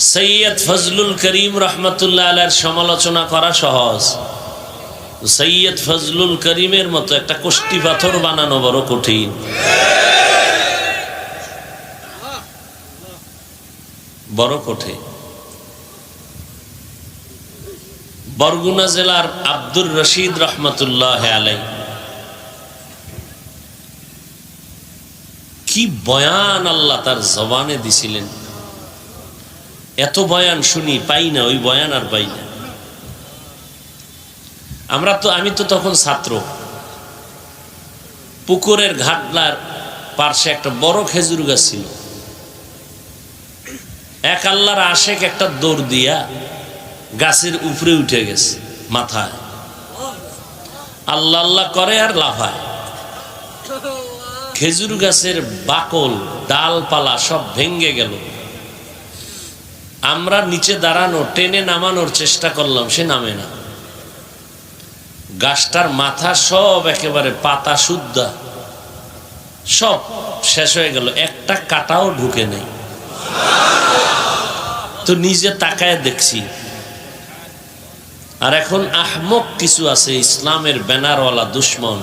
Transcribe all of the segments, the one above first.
সৈয়দ ফজলুল করিম রহমতুল্লাহ আলার সমালোচনা করা সহজ। সৈয়দ ফজলুল করিমের মতো একটা কোষ্টি পাথর বানানো বড় কঠিন। বড় কঠিন। বরগুনা জেলার আব্দুর রশিদ রহমতুল্লাহ আলাই। কি বয়ান আল্লাহ তার জবানে দিছিলেন। এত বয়ান শুনি, পাই না, ওই বয়ান আর পাই না। আমরা তো, আমি তো তখন ছাত্র। পুকুরের ঘাটলার পার্শ্বে একটা বড় খেজুর গাছ ছিল। এক আল্লাহর আশেক একটা দৌড় দিয়া গাছের উপরে উঠে গেছে, মাথায়। আল্লাহ আল্লাহ করে আর লাফায় খেজুর গাছের বাকল, ডালপালা সব ভেঙ্গে গেল। আমরা নিচে দাঁড়ানো, টেনে নামানোর চেষ্টা করলাম, সে নামে না। গাছটার মাথা সব একেবারে পাতা শুদ্ধা। সব শেষ হয়ে গেল, একটা কাটাও ঢুকে নেই। তো নিজে তাকায় দেখছি। আর এখন আহমক কিছু আছে, ইসলামের ব্যানারওয়ালা দুশ্মন।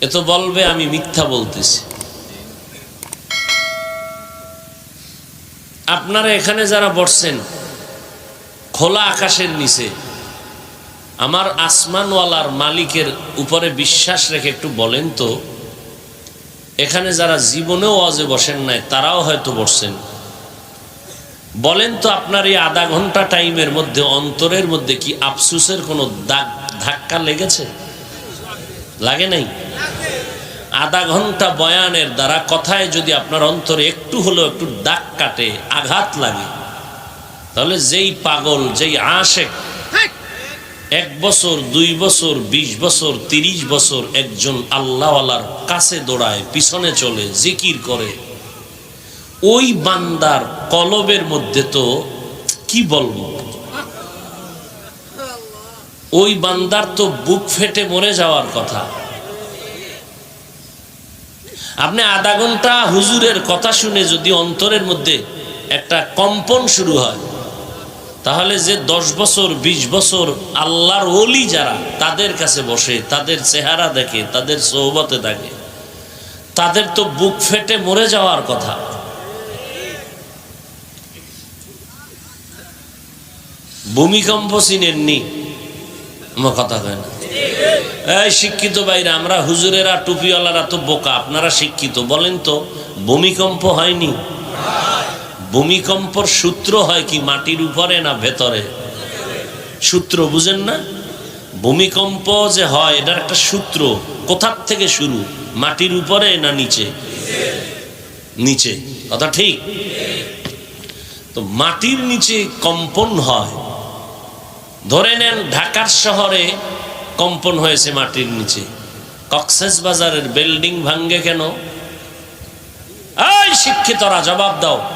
এ তো বলবে আমি মিথ্যা বলতেছি। আপনারা এখানে যারা বসছেন, খোলা আকাশের নিচে, আমার আসমানওয়ালার মালিকের উপরে বিশ্বাস রেখে একটু বলেন তো, এখানে যারা জীবনেও অজে বসেন নাই, তারাও হয়তো বসছেন। বলেন তো আপনার এই আধা ঘণ্টা টাইমের মধ্যে, অন্তরের মধ্যে কি আফসুসের কোনো দাগ ধাক্কা লেগেছে? লাগে নাই? আধা ঘণ্টা বয়ানের দ্বারা কথায় যদি আপনার অন্তরে একটু হলেও একটু দাগ কাটে, আঘাত লাগে, তাহলে যেই পাগল, যেই আশেক, এক বছর, দুই বছর ২০ বছর ৩০ বছর একজন আল্লাহওয়ালার কাছে দৌড়ায়, পিছনে চলে, জিকির করে, ওই বান্দার কলবের মধ্যে তো কি বলব? ওই বান্দার তো বুক ফেটে মরে যাওয়ার কথা। আপনি আধা ঘণ্টা হুজুরের কথা শুনে যদি অন্তরের মধ্যে একটা কম্পন শুরু হয়, তাহলে যে দশ বছর ২০ বছর আল্লাহর ওলি যারা, তাদের কাছে বসে, তাদের চেহারা দেখে, তাদের সৌবতে থাকে তাদের তো বুক ফেটে মরে যাওয়ার কথা। ভূমিকম্প চিনেননি আমার কথা কয় না। শিক্ষিত বাইরে আমরা হুজুরেরা, টুপিওয়ালারা তো বোকা, আপনারা শিক্ষিত, বলেন তো, ভূমিকম্প হয়নি? ভূমিকম্পর সূত্র হয় কি, মাটির উপরে না ভেতরে? সূত্র, বুঝেন না? ভূমিকম্প যে হয়, এটার একটা সূত্র, কোথার থেকে শুরু? মাটির উপরে না নিচে? নিচে, কথা ঠিক? তো মাটির নিচে কম্পন হয়। ধরে নেন, ঢাকার শহরে কম্পন হয়েছে মাটির নিচে। কক্সেস বাজারের বিল্ডিং ভাঙ্গে কেন? এই শিক্ষিতরা, জবাব দাও।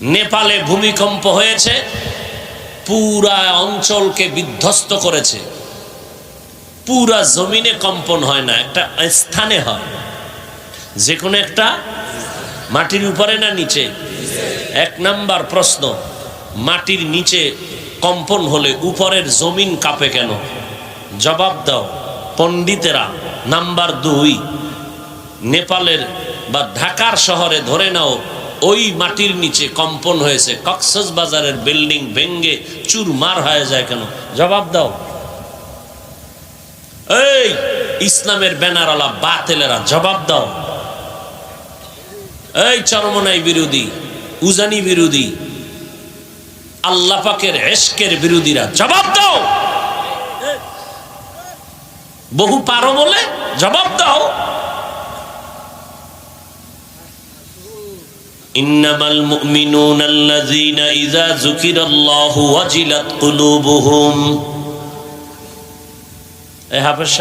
নেপালে ভূমিকম্প হয়েছে, পুরা অঞ্চলকে বিধ্বস্ত করেছে। পুরা জমিনে কম্পন হয় না, একটা স্থানে হয়। যে কোনো একটা, মাটির উপরে না নিচে? এক নাম্বার প্রশ্ন, মাটির নিচে কম্পন হলে উপরের জমিন কাঁপে কেন? জবাব দাও, পণ্ডিতেরা। নাম্বার দুই, নেপালের বা ঢাকার শহরে ধরে নাও, ওই মাটির নিচে কম্পন হয়েছে। কক্সস বাজারের বিল্ডিং ভেঙ্গে চুরমার হয়ে যায় কেন? জবাব দাও। এই, ইসলামের ব্যানারওয়ালা বাতেলেরা, জবাব দাও। এই চরমনাই বিরোধী, উজানি বিরোধী আল্লাপাকের এসকের বিরোধীরা। জবাব দাও। বহু পারো বলে জবাব দাও।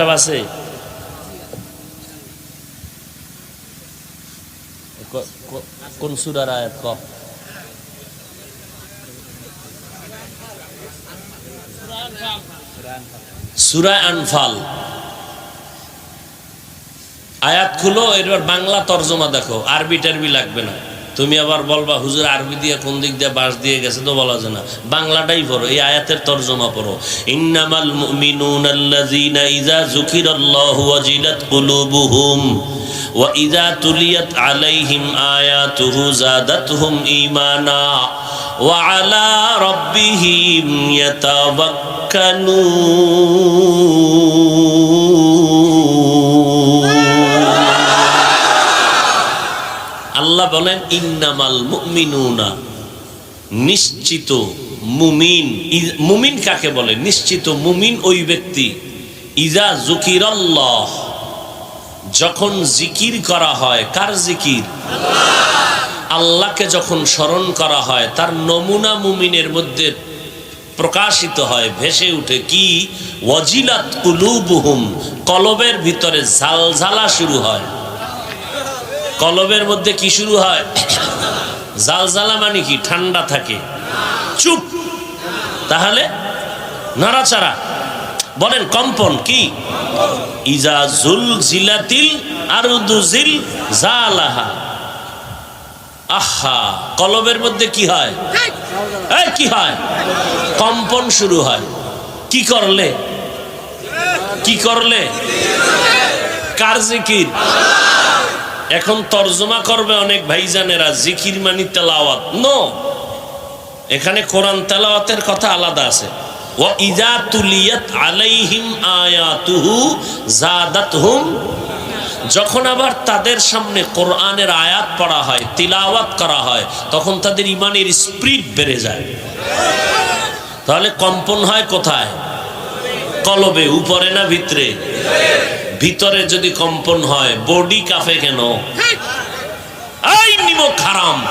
আছে? কোন সুরার আয়াত সুরা আনফাল। আয়াত খুলো এবার বাংলা তর্জমা দেখো, আরবি টারবি লাগবে না। তুমি আবার বলবা, হুজুর, আরবি দিয়ে কোন দিক দিয়ে বাস দিয়ে গেছে তো বলা যায় না। বাংলাটাই পড়ো, এই আয়াতের তর্জমা পড়ো। ইন্নামাল মুমিনুন আল্লাযীনা ইযা যুকিরাল্লাহু ওয়াজিলাত কুলুবুহুম ওয়া ইযা তুলিয়াত আলাইহিম আয়াতুহু যাদাতহুম ঈমানা। আলা রাব্বিহিম আল্লাহ বলেন, ইন্নামাল মুমিনুনা? নিশ্চিত মুমিন মুমিন কাকে বলে? নিশ্চিত মুমিন ওই ব্যক্তি। ইজা জুকিরাল্লাহ যখন জিকির করা হয়, কার জিকির? আল্লাহকে যখন স্মরণ করা হয়, তার নমুনা মুমিনের মধ্যে প্রকাশিত হয়, ভেসে উঠে কি? ওয়াজিলাত কুলুবুহুম, কলবের ভিতরে ঝালঝালা শুরু হয়। কলবের মধ্যে কি শুরু হয়? জালজালা মানে কি? ঠান্ডা থাকে। চুপ। তাহলে নাড়াচাড়া। বলেন, কম্পন কি? ইজা জুল জিলাতিল আরুদুজিল জালাহা আহা কলবের মধ্যে কি হয়? কি হয়? কম্পন শুরু হয়। কি করলে? কি করলে? কার জিকির? এখন তর্জমা করবে অনেক ভাইজানেরা, জিকির মানি তেলাওয়াত। নো। এখানে কোরআন তেলাওয়াতের কথা আলাদা আছে। ও ইজা তুলিয়াত আলাইহিম আয়াতুহু জাদাতহুম যখন আবার তাদের সামনে কোরআনের আয়াত পড়া হয়, তিলাওয়াত করা হয়, তখন তাদের ইমানের স্পিরিট বেড়ে যায়। তাহলে কম্পন হয় কোথায়? কলবে, উপরে না ভিতরে? ভিতরে যদি কম্পন হয়, বডি কাফে কেন? হারাম।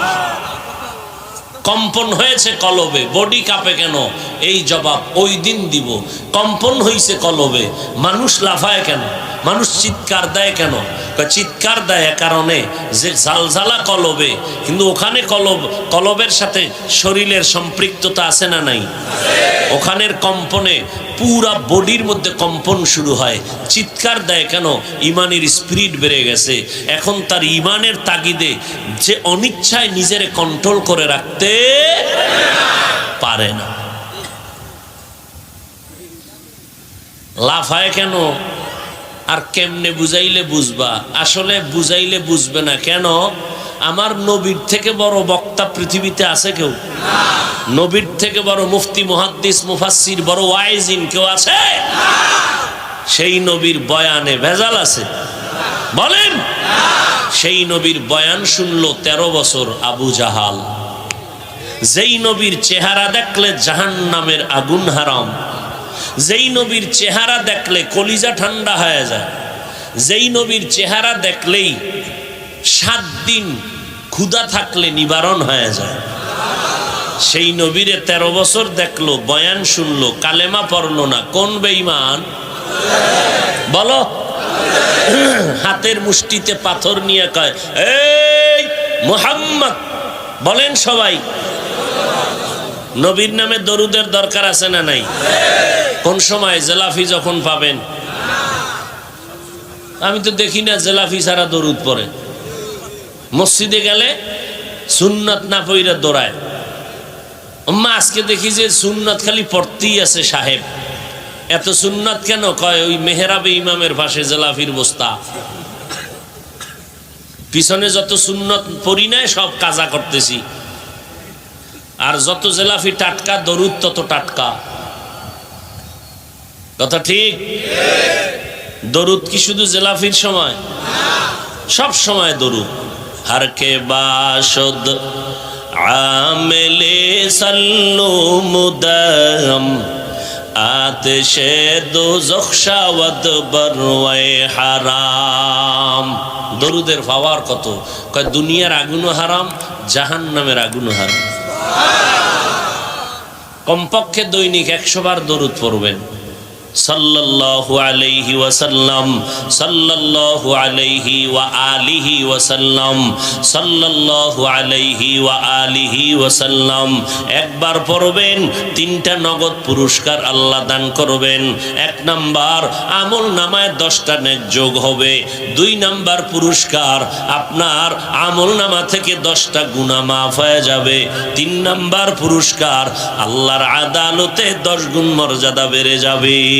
কম্পন হয়েছে কলবে, বডি কাপে কেন? এই জবাব ওই দিন দিব। কম্পন হইছে কলবে, মানুষ লাফায় কেন? মানুষ চিৎকার দেয় কেন? চিৎকার দেয় কারণে যে ঝালঝালা কলবে। কিন্তু ওখানে কলব, কলবের সাথে শরীরের সম্পৃক্ততা আছে না নাই? ওখানের কম্পনে, পুরা বডির মধ্যে কম্পন শুরু হয়। চিৎকার দেয় কেন? ইমানের স্পিরিট বেড়ে গেছে। এখন তার ইমানের তাগিদে যে অনিচ্ছায় নিজের কন্ট্রোল করে রাখতে পারে না। লাফায় কেন? আর কেমনে বুঝাইলে বুঝবা? আসলে বুঝাইলে বুঝবে না। কেন? আমার নবীর থেকে বড় বক্তা পৃথিবীতে আছে কেউ? নবীর থেকে বড় মুফতি, মুহাদ্দিস, মুফাসসির, বড় ওয়াইজিন কেউ আছে? সেই নবীর বয়ানে ভেজাল আছে। বলেন? সেই নবীর বয়ান শুনল তেরো বছর আবু জাহাল। যেই নবীর চেহারা দেখলে জাহান নামের আগুন হারাম। যেই নবীর চেহারা দেখলে কলিজা ঠান্ডা হয়ে যায়। যেই নবীর চেহারা দেখলেই সাত দিন ক্ষুধা থাকলে নিবারণ হয়ে যায়। সেই নবীরে তেরো বছর দেখল, বয়ান শুনলো, কালেমা পড়ল না, কোন বেঈমান? বলো। হাতের মুষ্টিতে পাথর নিয়ে কয়, এই মোহাম্মদ! বলেন সবাই। নবীর নামে দরুদের দরকার আছে না নাই? কোন সময় জেলাফি যখন পাবেন? আমি তো দেখি না জেলাফি ছাড়া দরুদ পরে মসজিদে গেলে সুন্নত না পইরা দৌড়ায়। মা আজকে দেখি যে সুন্নত খালি পড়তেই আছে সাহেব। এত সুন্নত কেন? কয়, ওই মেহরাবে ইমামের পাশে জেলাফির বস্তা। পিছনে যত সুন্নত পড়ি নাই, সব কাজা করতেছি। আর যত জেলাফি টাটকা, দরুদ তত টাটকা। কথা ঠিক? দরুদ কি শুধু জেলাফির সময়? সব সময় দরুদ। হার কে বাসদ আমেলে সল্লু মুদম আতশে দোজখ শাওয়াত বরওয়ে হারাম। দরুদের পাওয়ার কত? কয়, দুনিয়ার আগুন হারাম, জাহান্নামের আগুন হারাম। কমপক্ষে দৈনিক একশো বার দরুদ পড়বেন। সাল্লাল্লাহু আলাইহি ওয়াসাল্লাম ওয়া আলিহি ওয়াসাল্লাম, সাল্লাল্লাহু ওয়া আলিহি ওয়াসাল্লাম। একবার পড়বেন, তিনটা নগদ পুরস্কার আল্লাহ দান করবেন। এক নাম্বার, আমল নামায় দশটা নেক যোগ হবে। দুই নাম্বার পুরস্কার, আপনার আমল নামা থেকে দশটা গুণা মাফ হয়ে যাবে। তিন নাম্বার পুরস্কার, আল্লাহর আদালতে দশ গুণ মর্যাদা বেড়ে যাবে।